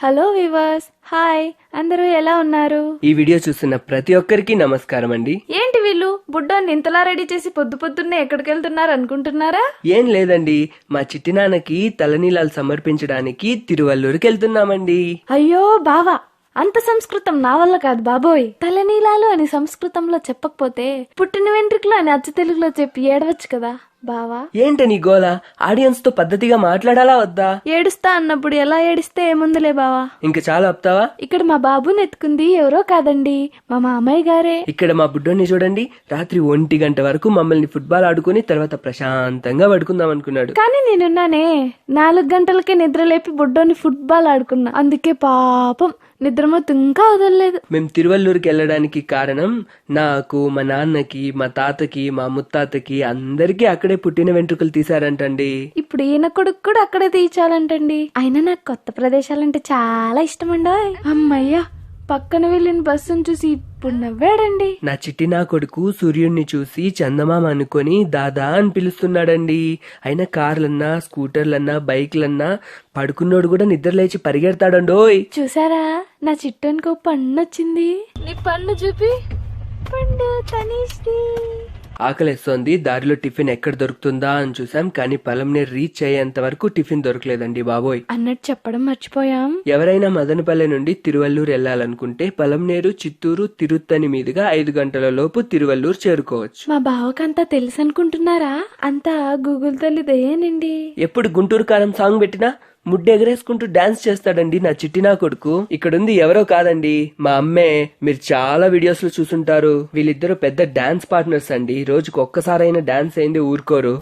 Hello viewers hi అందరూ ఎలా ఉన్నారు? ఈ వీడియో చూస్తున్న ప్రతి ఒక్కరికి నమస్కారం అండి. ఏంటి వీళ్ళు? బుడ్డోని ఇంతలా రెడీ చేసి పొద్దు పొద్దున్నే ఎక్కడికి వెళ్తున్నారు అనుకుంటున్నారా? ఏం లేదండి. మా చిట్టి నాన్నకి తలనీలాలు సమర్పించడానికి తిరువల్లూరుకి వెళ్తున్నామండి. అయ్యో బావా. అంత సంస్కృతం నా వల్ల కాదు బాబోయ్. తలనీలాలు అని సంస్కృతంలో చెప్పకపోతే పుట్టిన వెంట్రుకలు అని అచ్చ తెలుగులో చెప్పి ఏడవచ్చు కదా. బావా? ఏంటని గోల? ఆడియన్స్తో పద్ధతిగా మాట్లాడాలా వద్దా? ఏడుస్తా అన్నప్పుడు ఎలా ఏడిస్తే ఏముందులే బావా? ఇంక చాలా ఆపుతావా? ఇక్కడ మా బాబుని ఎత్తుకుంది ఎవరో కాదండి. మా మామయ్య గారే. ఇక్కడ మా బుడ్డోని చూడండి. రాత్రి ఒంటి గంట వరకు మమ్మల్ని ఫుట్బాల్ ఆడుకుని తర్వాత ప్రశాంతంగా పడుకుందాం అనుకున్నాడు. కానీ నేనున్నానే. నాలుగు గంటలకే నిద్ర లేపి బుడ్డోని ఫుట్బాల్ ఆడుకున్నా. అందుకే పాపం. నిద్రమత్తు ఇంకా వదలలేదు. మేము తిరువల్లూరుకి వెళ్ళడానికి కారణం నాకు మా నాన్నకి మా తాతకి మా ముత్తాతకి అందరికీ అక్కడే పుట్టిన వెంట్రుకలు తీశారంటండి. ఇప్పుడు ఈయన కొడుకు కూడా అక్కడే తీయించాలంటండి. అయినా నాకు కొత్త ప్రదేశాలంటే చాలా ఇష్టం అండి అమ్మయ్యా పక్కన వెళ్ళిన బస్సును చూసి ఇప్పుడు నవ్వాడండి. నా చిట్టి నా కొడుకు సూర్యుడిని చూసి చందమామ అనుకొని దాదా అని పిలుస్తున్నాడండి. అయినా కార్లన్నా స్కూటర్లన్నా బైక్లన్నా పడుకున్నోడు కూడా నిద్ర లేచి పరిగెడతాడండోయ్. చూసారా? నా చిట్టునికి ఒక పన్ను వచ్చింది. నీ పన్ను చూపి. పండు తనిష్ది. ఆకలేస్తోంది. దారిలో టిఫిన్ ఎక్కడ దొరుకుతుందా అని చూసాం కానీ పొలంనే రీచ్ అయ్యేంత వరకు టిఫిన్ దొరకలేదండి బాబోయ్. అన్నట్టు చెప్పడం మర్చిపోయాం. ఎవరైనా మదనపల్లె నుండి తిరువల్లూరు వెళ్ళాలనుకుంటే పలంనేరు చిత్తూరు తిరుత్తని మీదుగా ఐదు గంటల లోపు తిరువల్లూరు చేరుకోవచ్చు. మా బావకంతా తెలుసు అనుకుంటున్నారా అంతా గూగుల్ తల్లిదేనండి ఎప్పుడు గుంటూరు కారం సాంగ్ పెట్టినా ముడ్డు ఎగరేసుకుంటూ డాన్స్ చేస్తాడండి నా చిట్టినా కొడుకు. ఇక్కడుంది ఎవరో కాదండి. మా అమ్మే మీరు చాలా వీడియోస్లో చూసుంటారు. వీళ్ళిద్దరు పెద్ద డాన్స్ పార్ట్నర్స్ అండి. రోజుకు ఒక్కసారైనా డాన్స్ అయింది ఊరుకోరు.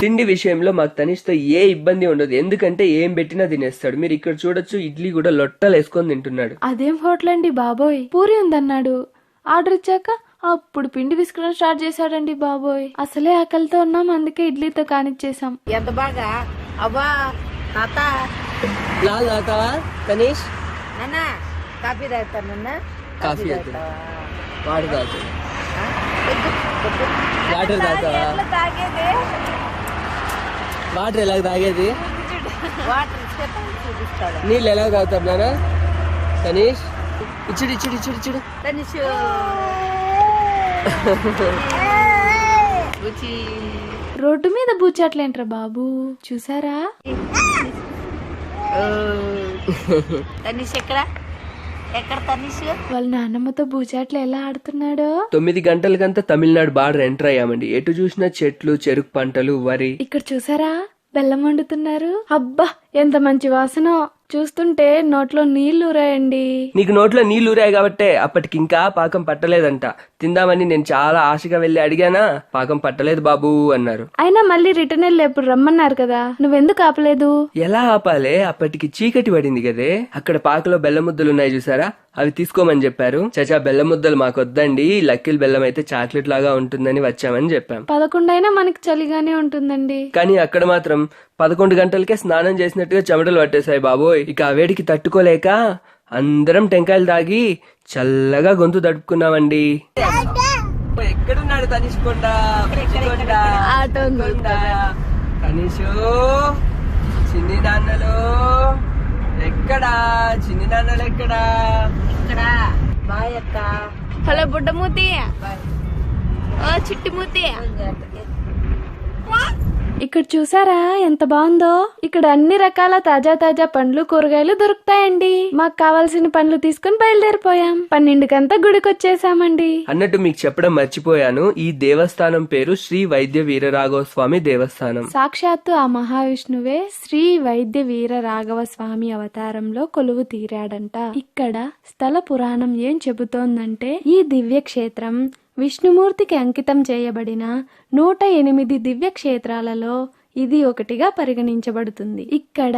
తిండి విషయంలో మాకు తనిష్తో ఏ ఇబ్బంది ఉండదు. ఎందుకంటే ఏం పెట్టినా తినేస్తాడు. మీరు ఇక్కడ చూడొచ్చు ఇడ్లీ కూడా లొట్టలు వేసుకొని తింటున్నాడు. అదేం హోటల్ అండి బాబోయ్? పూరి ఉందన్నాడు. ఆర్డర్ ఇచ్చాక అప్పుడు పిండి విసుకడం స్టార్ట్ చేశాడండి బాబోయ్. అసలే ఆకలితో ఉన్నాం అందుకే ఇడ్లీతో కానిచ్చేసాం ఎంత బాగా? అవ్వా తాత. లాల్ తాగుతావా తనీష్? నాన్న కాఫీ తాగుతాను నాన్న. కాఫీ తాగుతావా? వాటర్ తాగుతావా వాటర్ తాగుతావా? వాటర్ ఎలా తాగేది? వాటర్ చూపిస్తాడు. నీళ్ళు ఎలా తాగుతారు నాన్న? తనీష్? ఇచ్చుడు ఇచ్చుడు ఇచ్చుడు ఇచ్చుడు. తనిషు. రుచి రోడ్డు మీద బూచాట్లేంట్రా బాబు? చూసారా? తనిష్ ఎక్కడ? ఎక్కడ తనిష్ వాళ్ళ నాన్నమ్మతో బూచాట్లు ఎలా ఆడుతున్నాడో? తొమ్మిది గంటలకంతా తమిళనాడు బార్డర్ ఎంటర్ అయ్యామండి. ఎటు చూసినా చెట్లు చెరుకు పంటలు వరి. ఇక్కడ చూసారా? బెల్లం వండుతున్నారు. అబ్బా ఎంత మంచి వాసన చూస్తుంటే నోట్లో నీళ్ళు ఊరాయండి. నీకు నోట్లో నీళ్ళు ఊరాయి కాబట్టే అప్పటికి ఇంకా పాకం పట్టలేదంట. తిందామని నేను చాలా ఆశగా వెళ్ళి అడిగానా? పాకం పట్టలేదు బాబు అన్నారు. అయినా మళ్ళీ రిటర్న్ వెళ్ళి ఎప్పుడు రమ్మన్నారు కదా? నువ్వెందుకు ఆపలేదు? ఎలా ఆపాలే? అప్పటికి చీకటి పడింది కదే. అక్కడ పాకలో బెల్లం ముద్దలు ఉన్నాయి చూసారా? అవి తీసుకోమని చెప్పారు. చచా బెల్లం ముద్దలు మాకొద్దండి. లక్కిల్ బెల్లం అయితే చాక్లెట్ లాగా ఉంటుందని వచ్చామని చెప్పాం. పదకొండైనా మనకి చలిగానే ఉంటుందండి. కానీ అక్కడ మాత్రం పదకొండు గంటలకే స్నానం చేసినట్టుగా చెమటలు పట్టేశాయి బాబోయ్. ఇక ఆ వేడికి తట్టుకోలేక అందరం టెంకాయలు తాగి చల్లగా గొంతు తడుపుకున్నామండి. ఎక్కడున్నాడు తనిష్కొండ తనిషు చిన్ని నాన్నలు ఎక్కడా? చిన్ని నాన్నలు ఎక్కడా? బాయ్ అక్క. హలో బుడ్డమూతి. చిట్టిమూతి. ఇక్కడ చూసారా ఎంత బాగుందో? ఇక్కడ అన్ని రకాల తాజా తాజా పండ్లు కూరగాయలు దొరుకుతాయండి. మాకు కావాల్సిన పండ్లు తీసుకుని బయలుదేరిపోయాం. పన్నెండుకంతా గుడికి వచ్చేసామండి అన్నట్టు మీకు చెప్పడం మర్చిపోయాను. ఈ దేవస్థానం పేరు శ్రీ వైద్య వీరరాఘవ స్వామి దేవస్థానం. సాక్షాత్తు ఆ మహావిష్ణువే శ్రీ వైద్య వీర రాఘవ స్వామి అవతారంలో కొలువు తీరాడంట. ఇక్కడ స్థల పురాణం ఏం చెబుతోందంటే ఈ దివ్య క్షేత్రం విష్ణుమూర్తికి అంకితం చేయబడిన నూట ఎనిమిది దివ్య క్షేత్రాలలో ఇది ఒకటిగా పరిగణించబడుతుంది. ఇక్కడ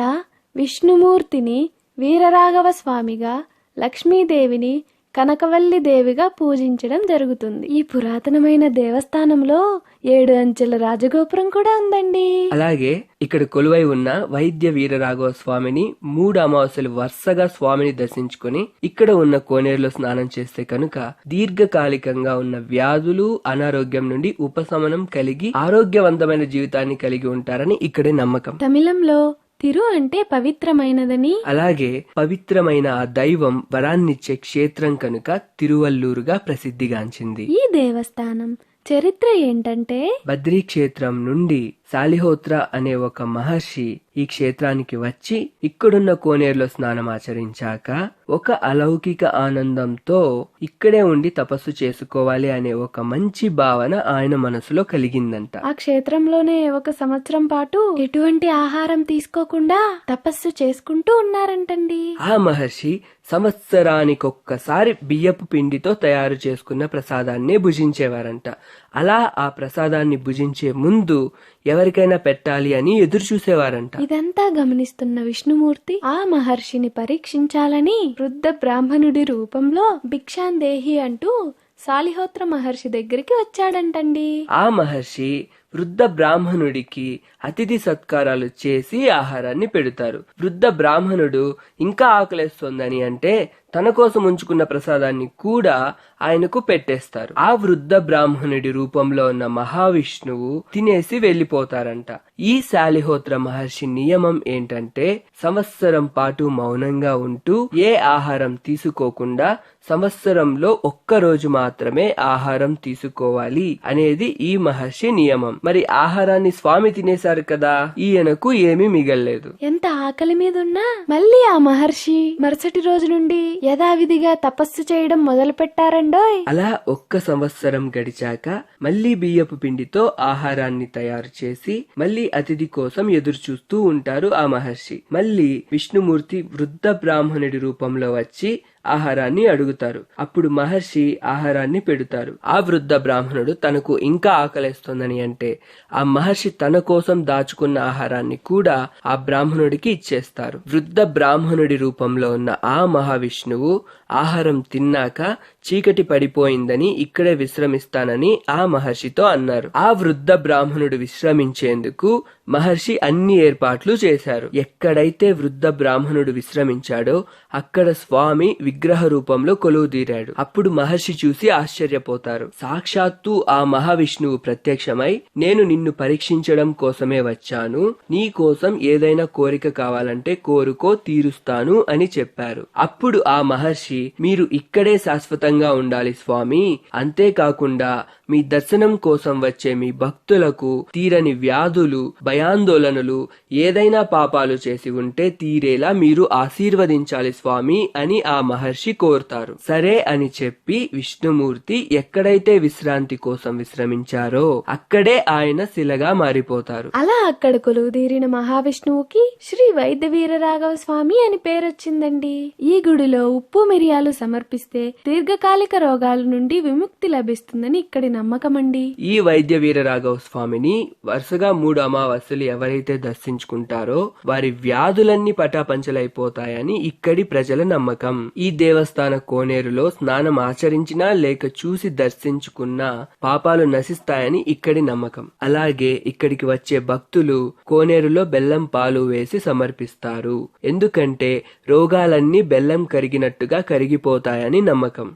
విష్ణుమూర్తిని వీరరాఘవ స్వామిగా లక్ష్మీదేవిని కనకవల్లి దేవిగా పూజించడం జరుగుతుంది. ఈ పురాతనమైన దేవస్థానంలో ఏడు అంచెల రాజగోపురం కూడా ఉందండి. అలాగే ఇక్కడ కొలువై ఉన్న వైద్య వీరరాఘవ స్వామిని మూడు అమావాస్యలు వరుసగా స్వామిని దర్శించుకొని ఇక్కడ ఉన్న కోనేరులో స్నానం చేస్తే కనుక దీర్ఘకాలికంగా ఉన్న వ్యాధులు అనారోగ్యం నుండి ఉపశమనం కలిగి ఆరోగ్యవంతమైన జీవితాన్ని కలిగి ఉంటారని ఇక్కడే నమ్మకం. తమిళంలో తిరు అంటే పవిత్రమైనదని. అలాగే పవిత్రమైన ఆ దైవం వరాన్నిచ్చే క్షేత్రం కనుక తిరువల్లూరుగా ప్రసిద్ధిగాంచింది. ఈ దేవస్థానం చరిత్ర ఏంటంటే? బద్రీ క్షేత్రం నుండి శాలిహోత్ర అనే ఒక మహర్షి ఈ క్షేత్రానికి వచ్చి ఇక్కడున్న కోనేరులో స్నానం ఆచరించాక ఒక అలౌకిక ఆనందంతో ఇక్కడే ఉండి తపస్సు చేసుకోవాలి అనే ఒక మంచి భావన ఆయన మనసులో కలిగిందంట. ఆ క్షేత్రంలోనే ఒక సంవత్సరం పాటు ఎటువంటి ఆహారం తీసుకోకుండా తపస్సు చేసుకుంటూ ఉన్నారంటండి. ఆ మహర్షి సంవత్సరానికొక్కసారి బియ్యపు పిండితో తయారు చేసుకున్న ప్రసాదాన్నే భుజించేవారంట. అలా ఆ ప్రసాదాన్ని భుజించే ముందు ఎవరికైనా పెట్టాలి అని ఎదురు చూసేవారంట. ఇదంతా గమనిస్తున్న విష్ణుమూర్తి ఆ మహర్షిని పరీక్షించాలని వృద్ధ బ్రాహ్మణుడి రూపంలో భిక్షాందేహి అంటూ సాలిహోత్ర మహర్షి దగ్గరికి వచ్చాడంటండి. ఆ మహర్షి వృద్ధ బ్రాహ్మణుడికి అతిథి సత్కారాలు చేసి ఆహారాన్ని పెడతారు. వృద్ధ బ్రాహ్మణుడు ఇంకా ఆకలేస్తోందని అంటే తన కోసం ఉంచుకున్న ప్రసాదాన్ని కూడా ఆయనకు పెట్టేస్తారు. ఆ వృద్ధ బ్రాహ్మణుడి రూపంలో ఉన్న మహావిష్ణువు తినేసి వెళ్ళిపోతారంట ఈ శాలిహోత్ర మహర్షి నియమం ఏంటంటే సంవత్సరం పాటు మౌనంగా ఉంటూ ఏ ఆహారం తీసుకోకుండా సంవత్సరంలో ఒక్క రోజు మాత్రమే ఆహారం తీసుకోవాలి అనేది ఈ మహర్షి నియమం. మరి ఆహారాన్ని స్వామి తినేశారు కదా ఈయనకు ఏమీ మిగల్లేదు. ఎంత ఆకలి మీద ఉన్నా మళ్ళీ ఆ మహర్షి మరుసటి రోజు నుండి యథావిధిగా తపస్సు చేయడం మొదలు పెట్టారండోయ్ అలా ఒక్క సంవత్సరం గడిచాక మళ్ళీ బియ్యపు పిండితో ఆహారాన్ని తయారు చేసి మళ్ళీ అతిథి కోసం ఎదురు చూస్తూ ఉంటారు ఆ మహర్షి. మళ్ళీ విష్ణుమూర్తి వృద్ధ బ్రాహ్మణుడి రూపంలో వచ్చి ఆహారాన్ని అడుగుతారు. అప్పుడు మహర్షి ఆహారాన్ని పెడతారు. ఆ వృద్ధ బ్రాహ్మణుడు తనకు ఇంకా ఆకలేస్తోందని అంటే ఆ మహర్షి తన కోసం దాచుకున్న ఆహారాన్ని కూడా ఆ బ్రాహ్మణుడికి ఇచ్చేస్తారు. వృద్ధ బ్రాహ్మణుడి రూపంలో ఉన్న ఆ మహావిష్ణువు ఆహారం తిన్నాక చీకటి పడిపోయిందని ఇక్కడే విశ్రమిస్తానని ఆ మహర్షితో అన్నారు. ఆ వృద్ధ బ్రాహ్మణుడు విశ్రమించేందుకు మహర్షి అన్ని ఏర్పాట్లు చేశారు. ఎక్కడైతే వృద్ధ బ్రాహ్మణుడు విశ్రమించాడో అక్కడ స్వామి విగ్రహ రూపంలో కొలువుదీరాడు అప్పుడు మహర్షి చూసి ఆశ్చర్యపోతారు. సాక్షాత్తు ఆ మహావిష్ణువు ప్రత్యక్షమై నేను నిన్ను పరీక్షించడం కోసమే వచ్చాను. నీ కోసం ఏదైనా కోరిక కావాలంటే కోరుకో తీరుస్తాను అని చెప్పారు. అప్పుడు ఆ మహర్షి మీరు ఇక్కడే శాశ్వతంగా ఉండాలి స్వామి. అంతేకాకుండా మీ దర్శనం కోసం వచ్చే మీ భక్తులకు తీరని వ్యాధులు భయాందోళనలు ఏదైనా పాపాలు చేసి ఉంటే తీరేలా మీరు ఆశీర్వదించాలి స్వామి అని ఆ మహర్షి కోరుతారు. సరే అని చెప్పి విష్ణుమూర్తి ఎక్కడైతే విశ్రాంతి కోసం విశ్రమించారో అక్కడే ఆయన శిలగా మారిపోతారు. అలా అక్కడ కొలువుదీరిన మహావిష్ణువుకి శ్రీ వైద్య వీర రాఘవ స్వామి అని పేరొచ్చిందండి. ఈ గుడిలో ఉప్పు మిరియాలు సమర్పిస్తే దీర్ఘకాలిక రోగాల నుండి విముక్తి లభిస్తుందని ఇక్కడి నమ్మకమండి. ఈ వైద్య వీరరాఘవ స్వామిని వరుసగా మూడు భక్తులు ఎవరైతే దర్శించుకుంటారో వారి వ్యాధులన్నీ పటాపంచలైపోతాయని ఇక్కడి ప్రజల నమ్మకం. ఈ దేవస్థాన కోనేరులో స్నానం ఆచరించినా లేక చూసి దర్శించుకున్నా పాపాలు నశిస్తాయని ఇక్కడి నమ్మకం. అలాగే ఇక్కడికి వచ్చే భక్తులు కోనేరులో బెల్లం పాలు వేసి సమర్పిస్తారు. ఎందుకంటే రోగాలన్నీ బెల్లం కరిగినట్టుగా కరిగిపోతాయని నమ్మకం.